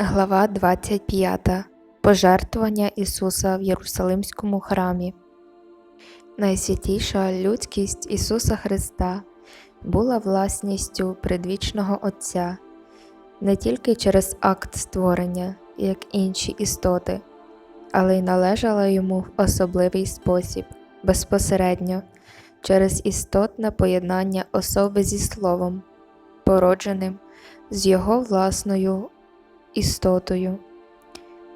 Глава 25. Пожертвування Ісуса в Єрусалимському храмі. Найсвятіша людськість Ісуса Христа була власністю предвічного Отця не тільки через акт створення, як інші істоти, але й належала йому в особливий спосіб, безпосередньо через істотне поєднання особи зі Словом, породженим з його власною істотою,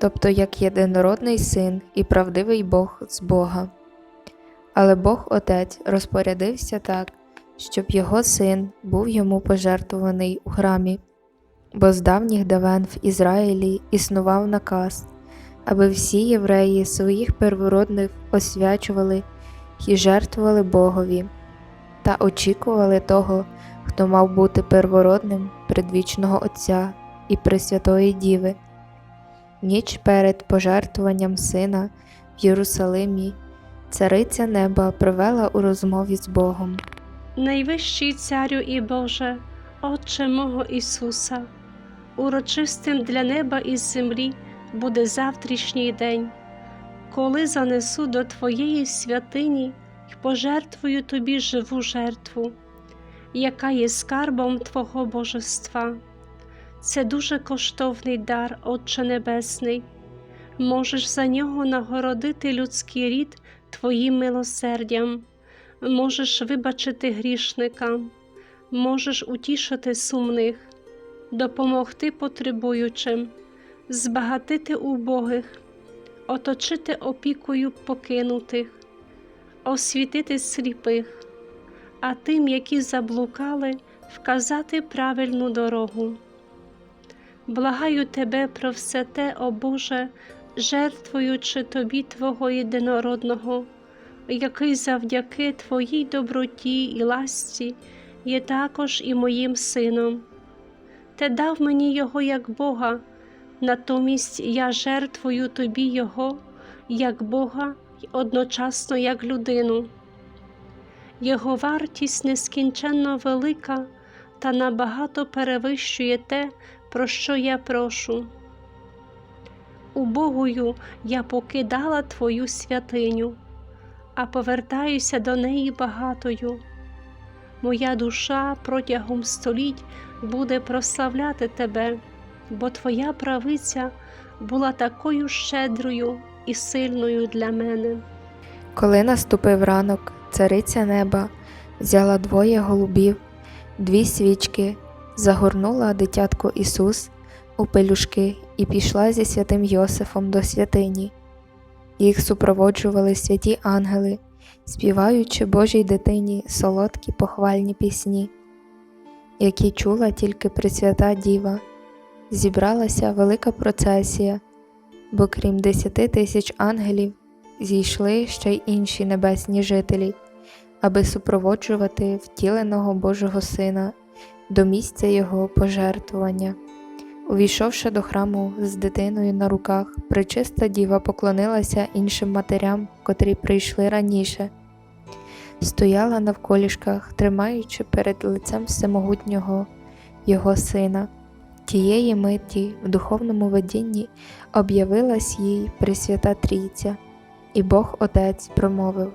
тобто як єдинородний син і правдивий Бог з Бога. Але Бог Отець розпорядився так, щоб його син був йому пожертвований у храмі, бо з давніх давен в Ізраїлі існував наказ, аби всі євреї своїх первородних освячували і жертвували Богові та очікували того, хто мав бути первородним предвічного Отця і Пресвятої Діви. Ніч перед пожертвуванням сина в Єрусалимі цариця неба провела у розмові з Богом. Найвищий Царю і Боже, Отче мого Ісуса, урочистим для неба і землі буде завтрашній день, коли занесу до Твоєї святині й пожертвую Тобі живу жертву, яка є скарбом Твого божества. Це дуже коштовний дар, Отче Небесний. Можеш за нього нагородити людський рід Твоїм милосердям, можеш вибачити грішникам, можеш утішити сумних, допомогти потребуючим, збагатити убогих, оточити опікою покинутих, освітити сліпих, а тим, які заблукали, вказати правильну дорогу. Благаю тебе про все те, о Боже, жертвуючи тобі Твого єдинородного, який завдяки Твоїй доброті і ласці є також і моїм сином. Ти дав мені Його як Бога, натомість я жертвую тобі Його як Бога й одночасно як людину. Його вартість нескінченно велика та набагато перевищує те, про що я прошу. Убогою я покидала Твою святиню, а повертаюся до неї багатою. Моя душа протягом століть буде прославляти Тебе, бо Твоя правиця була такою щедрою і сильною для мене. Коли наступив ранок, цариця неба взяла двоє голубів, дві свічки, загорнула дитятко Ісус у пелюшки і пішла зі святим Йосифом до святині. Їх супроводжували святі ангели, співаючи Божій дитині солодкі похвальні пісні, які чула тільки Пресвята Діва. Зібралася велика процесія, бо крім десяти тисяч ангелів зійшли ще й інші небесні жителі, аби супроводжувати втіленого Божого Сина до місця Його пожертвування. Увійшовши до храму з дитиною на руках, пречиста діва поклонилася іншим матерям, котрі прийшли раніше, стояла навколішках, тримаючи перед лицем всемогутнього Його Сина. Тієї миті в духовному видінні об'явилась їй Пресвята Трійця, і Бог Отець промовив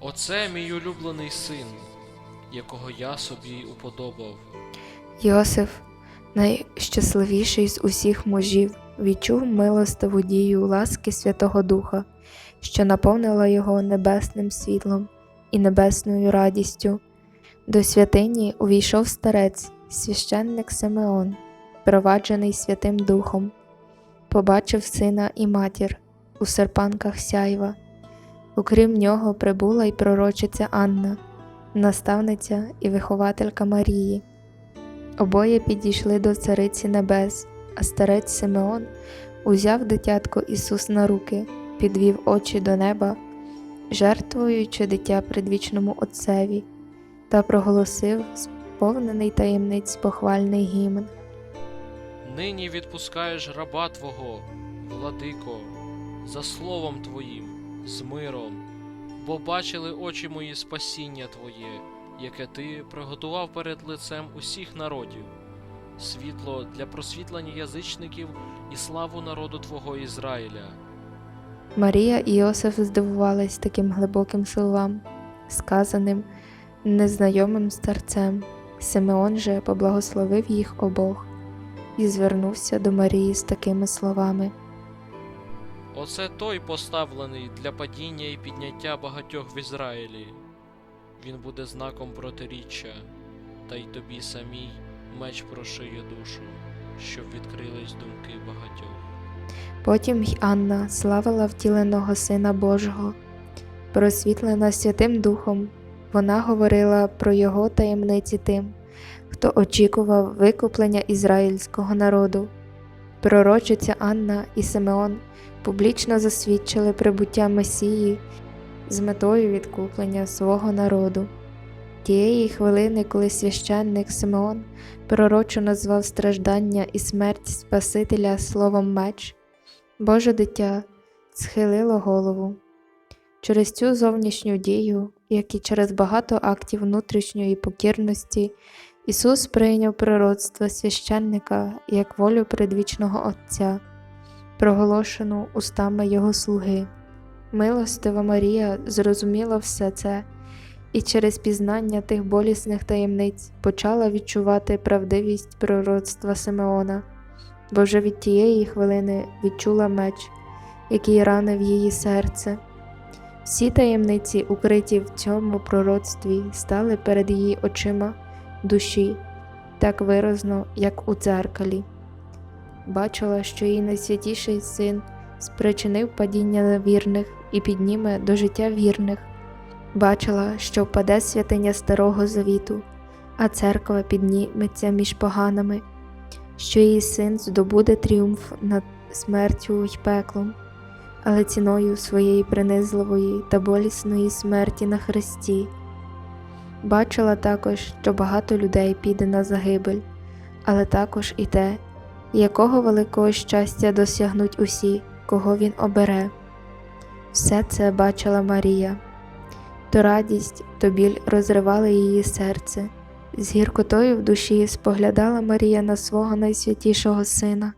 Оце мій улюблений син, якого я собі уподобав. Йосиф, найщасливіший з усіх мужів, відчув милостиву дію ласки Святого Духа, що наповнила його небесним світлом і небесною радістю. До святині увійшов старець, священник Симеон, проваджений Святим Духом, побачив сина і матір у серпанках сяйва. Окрім нього прибула й пророчиця Анна, наставниця і вихователька Марії. Обоє підійшли до Цариці Небес, а старець Симеон узяв дитятко Ісус на руки, підвів очі до неба, жертвуючи дитя предвічному Отцеві, та проголосив сповнений таємниць похвальний гімн. Нині відпускаєш раба Твого, владико, за словом Твоїм, з миром, бо бачили очі мої спасіння Твоє, яке Ти приготував перед лицем усіх народів, світло для просвітлення язичників і славу народу Твого Ізраїля. Марія і Йосиф здивувались таким глибоким словам, сказаним незнайомим старцем. Симеон же поблагословив їх обох і звернувся до Марії з такими словами. Оце той поставлений для падіння і підняття багатьох в Ізраїлі. Він буде знаком протиріччя, та й тобі самій меч прошиє душу, щоб відкрились думки багатьох. Потім й Анна славила втіленого Сина Божого. Просвітлена Святим Духом, вона говорила про його таємниці тим, хто очікував викуплення ізраїльського народу. Пророчиця Анна і Симеон публічно засвідчили прибуття Месії з метою відкуплення свого народу. Тієї хвилини, коли священник Симеон пророчо назвав страждання і смерть Спасителя словом меч, Боже дитя схилило голову. Через цю зовнішню дію, як і через багато актів внутрішньої покірності, Ісус прийняв пророцтво священника як волю предвічного Отця, проголошену устами Його слуги. Милостива Марія зрозуміла все це і через пізнання тих болісних таємниць почала відчувати правдивість пророцтва Симеона, бо вже від тієї хвилини відчула меч, який ранив її серце. Всі таємниці, укриті в цьому пророцтві, стали перед її очима душі, так виразно, як у дзеркалі. Бачила, що її найсвятіший син спричинив падіння невірних і підніме до життя вірних. Бачила, що впаде святиня Старого Завіту, а церква підніметься між поганими, що її син здобуде тріумф над смертю й пеклом, але ціною своєї принизливої та болісної смерті на хресті. Бачила також, що багато людей піде на загибель, але також і те, якого великого щастя досягнуть усі, кого він обере. Все це бачила Марія. То радість, то біль розривали її серце. З гіркотою в душі споглядала Марія на свого найсвятішого сина,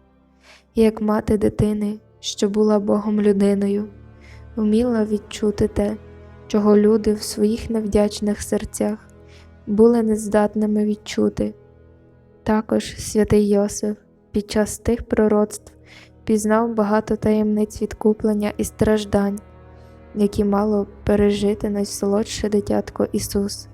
як мати дитини, що була Богом людиною, вміла відчути те, чого люди в своїх невдячних серцях були нездатними відчути. Також святий Йосиф під час тих пророцтв пізнав багато таємниць відкуплення і страждань, які мало пережити найсолодше дитятко Ісус.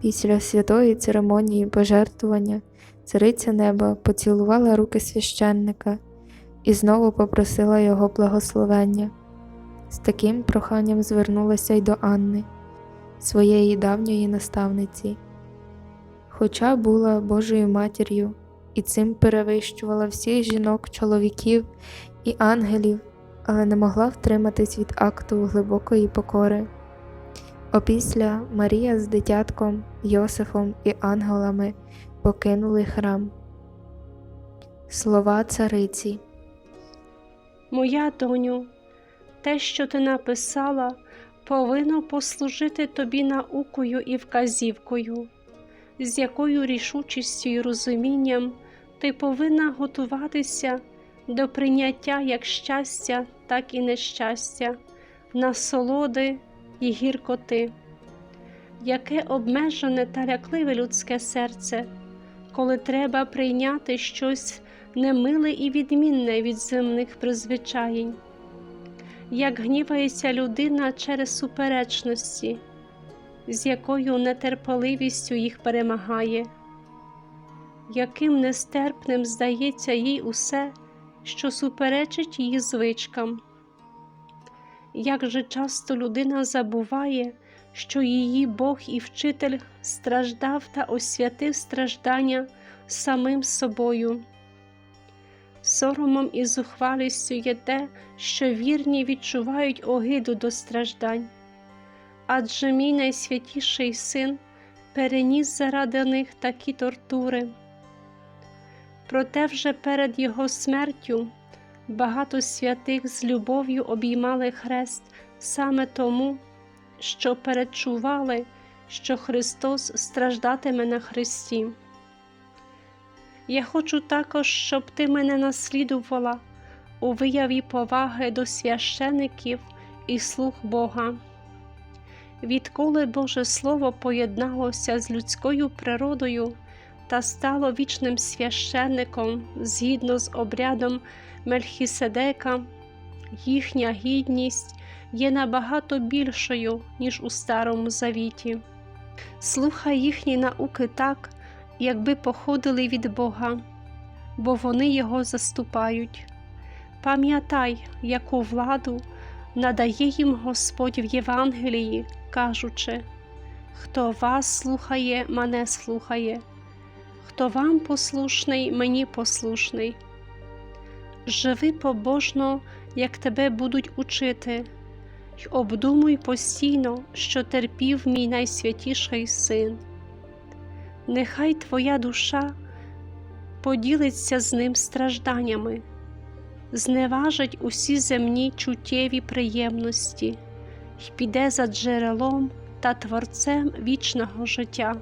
Після святої церемонії пожертвування цариця неба поцілувала руки священника і знову попросила його благословення. З таким проханням звернулася й до Анни, своєї давньої наставниці. Хоча була Божою матір'ю і цим перевищувала всіх жінок, чоловіків і ангелів, але не могла втриматись від акту глибокої покори. Опісля Марія з дитятком, Йосифом і ангелами покинули храм. Слова цариці. Моя доню, те, що ти написала, повинно послужити тобі наукою і вказівкою, з якою рішучістю і розумінням ти повинна готуватися до прийняття як щастя, так і нещастя, насолоди і гіркоти. Яке обмежене та лякливе людське серце, коли треба прийняти щось немиле і відмінне від земних призвичаєнь, як гнівається людина через суперечності, з якою нетерпеливістю їх перемагає, яким нестерпним здається їй усе, що суперечить її звичкам. Як же часто людина забуває, що її Бог і вчитель страждав та освятив страждання самим собою. Соромом і зухвалістю є те, що вірні відчувають огиду до страждань. Адже мій найсвятіший син переніс заради них такі тортури. Проте вже перед його смертю багато святих з любов'ю обіймали хрест саме тому, що передчували, що Христос страждатиме на Христі. Я хочу також, щоб ти мене наслідувала у вияві поваги до священиків і слуг Бога. Відколи Боже Слово поєдналося з людською природою та стало вічним священником згідно з обрядом Мельхіседека, їхня гідність є набагато більшою, ніж у Старому Завіті. Слухай їхні науки так, якби походили від Бога, бо вони Його заступають. Пам'ятай, яку владу надає їм Господь в Євангелії, кажучи: Хто вас слухає, мене слухає, хто вам послушний, мені послушний. Живи побожно, як тебе будуть учити, й обдумуй постійно, що терпів мій найсвятіший син. Нехай твоя душа поділиться з ним стражданнями, зневажить усі земні чуттєві приємності й піде за джерелом та творцем вічного життя.